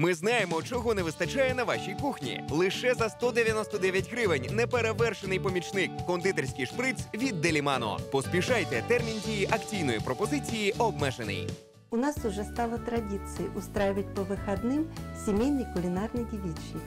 Ми знаємо, чого не вистачає на вашій кухні. Лише за 199 гривень неперевершений помічник. Кондитерський шприц від Делімано. Поспішайте, термін дії акційної пропозиції обмежений. У нас уже стало традицией устраивать по выходным семейный кулинарный девичник.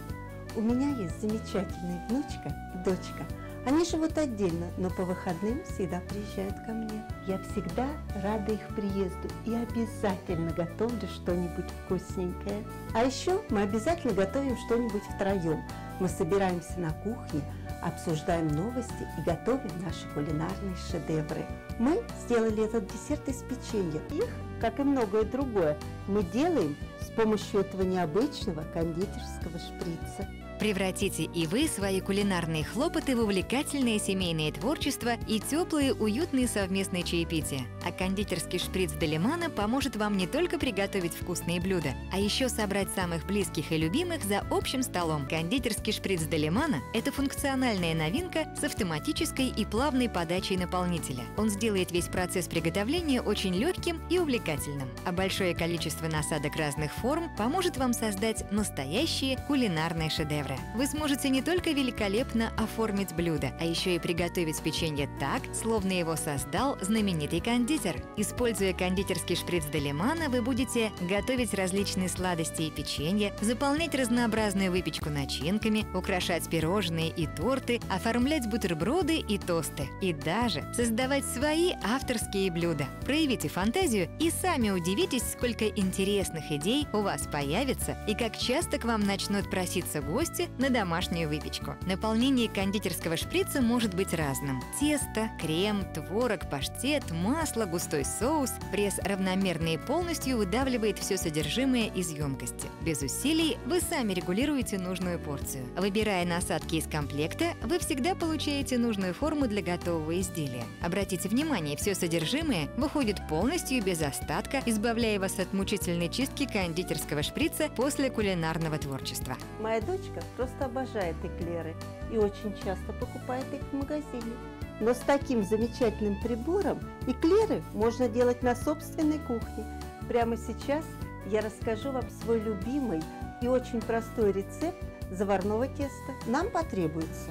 У меня есть замечательная внучка и дочка. Они живут отдельно, но по выходным всегда приезжают ко мне. Я всегда рада их приезду и обязательно готовлю что-нибудь вкусненькое. А еще мы обязательно готовим что-нибудь втроем. Мы собираемся на кухне, обсуждаем новости и готовим наши кулинарные шедевры. Мы сделали этот десерт из печенья. Их, как и многое другое, мы делаем с помощью этого необычного кондитерского шприца. Превратите и вы свои кулинарные хлопоты в увлекательное семейное творчество и теплые, уютные совместные чаепития. А кондитерский шприц Делимана поможет вам не только приготовить вкусные блюда, а еще собрать самых близких и любимых за общим столом. Кондитерский шприц Делимана – это функциональная новинка с автоматической и плавной подачей наполнителя. Он сделает весь процесс приготовления очень легким и увлекательным. А большое количество насадок разных форм поможет вам создать настоящие кулинарные шедевры. Вы сможете не только великолепно оформить блюдо, а еще и приготовить печенье так, словно его создал знаменитый кондитер. Используя кондитерский шприц Делимана, вы будете готовить различные сладости и печенье, заполнять разнообразную выпечку начинками, украшать пирожные и торты, оформлять бутерброды и тосты и даже создавать свои авторские блюда. Проявите фантазию и сами удивитесь, сколько интересных идей у вас появится и как часто к вам начнут проситься гости на домашнюю выпечку. Наполнение кондитерского шприца может быть разным. Тесто, крем, творог, паштет, масло, густой соус. Пресс равномерно и полностью выдавливает все содержимое из емкости. Без усилий вы сами регулируете нужную порцию. Выбирая насадки из комплекта, вы всегда получаете нужную форму для готового изделия. Обратите внимание, все содержимое выходит полностью без остатка, избавляя вас от мучительной чистки кондитерского шприца после кулинарного творчества. Моя дочка просто обожает эклеры и очень часто покупает их в магазине. Но с таким замечательным прибором эклеры можно делать на собственной кухне. Прямо сейчас я расскажу вам свой любимый и очень простой рецепт заварного теста. Нам потребуется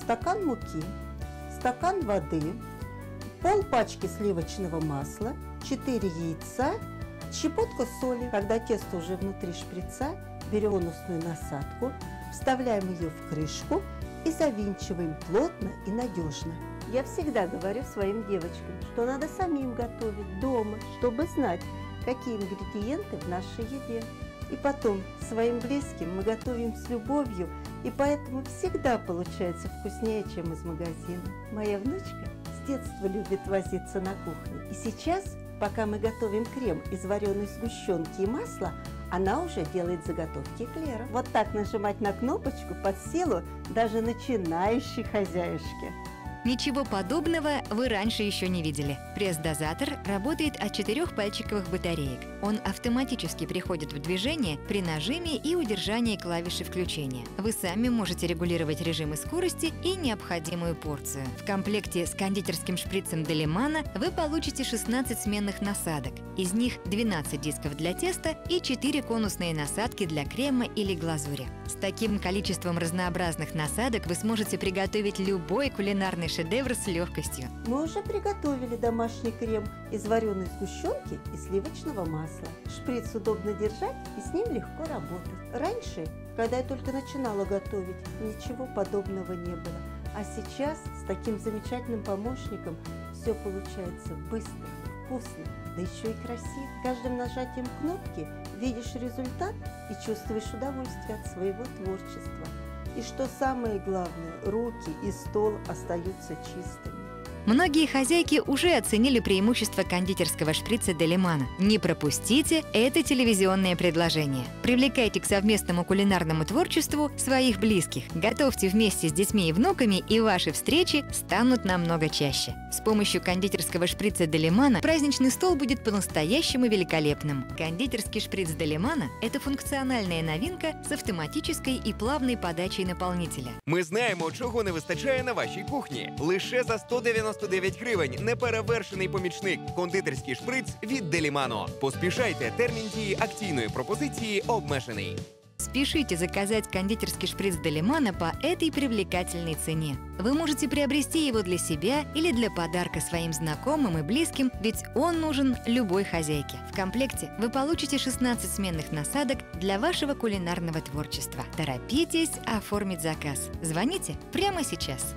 стакан муки, стакан воды, пол пачки сливочного масла, 4 яйца, щепотка соли. Когда тесто уже внутри шприца, берем конусную насадку, вставляем ее в крышку и завинчиваем плотно и надежно. Я всегда говорю своим девочкам, что надо самим готовить дома, чтобы знать, какие ингредиенты в нашей еде. И потом своим близким мы готовим с любовью, и поэтому всегда получается вкуснее, чем из магазина. Моя внучка с детства любит возиться на кухне. И сейчас, пока мы готовим крем из вареной сгущенки и масла, она уже делает заготовки эклера. Вот так нажимать на кнопочку под силу даже начинающей хозяюшке. Ничего подобного вы раньше еще не видели. Пресс-дозатор работает от четырех пальчиковых батареек. Он автоматически приходит в движение при нажиме и удержании клавиши включения. Вы сами можете регулировать режим и скорости и необходимую порцию. В комплекте с кондитерским шприцем Делимана вы получите 16 сменных насадок. Из них 12 дисков для теста и 4 конусные насадки для крема или глазури. С таким количеством разнообразных насадок вы сможете приготовить любой кулинарный шедевр с легкостью. Мы уже приготовили домашний крем из вареной сгущенки и сливочного масла. Шприц удобно держать и с ним легко работать. Раньше, когда я только начинала готовить, ничего подобного не было. А сейчас с таким замечательным помощником все получается быстро, вкусно, да еще и красиво. Каждым нажатием кнопки видишь результат и чувствуешь удовольствие от своего творчества. И что самое главное, руки и стол остаются чистыми. Многие хозяйки уже оценили преимущество кондитерского шприца Делимана. Не пропустите это телевизионное предложение. Привлекайте к совместному кулинарному творчеству своих близких. Готовьте вместе с детьми и внуками, и ваши встречи станут намного чаще. С помощью кондитерского шприца Делимана праздничный стол будет по-настоящему великолепным. Кондитерский шприц Делимана – это функциональная новинка с автоматической и плавной подачей наполнителя. Ми знаємо, чого не вистачає на вашій кухні. Лише за 199 199 гривень. Неперевершений помічник. Кондитерський шприц від Делімано. Поспішайте, термін дії акційної пропозиції обмежений. Спешите заказать кондитерский шприц Делимана по этой привлекательной цене. Вы можете приобрести его для себя или для подарка своим знакомым и близким, ведь он нужен любой хозяйке. В комплекте вы получите 16 сменных насадок для вашего кулинарного творчества. Торопитесь оформить заказ. Звоните прямо сейчас.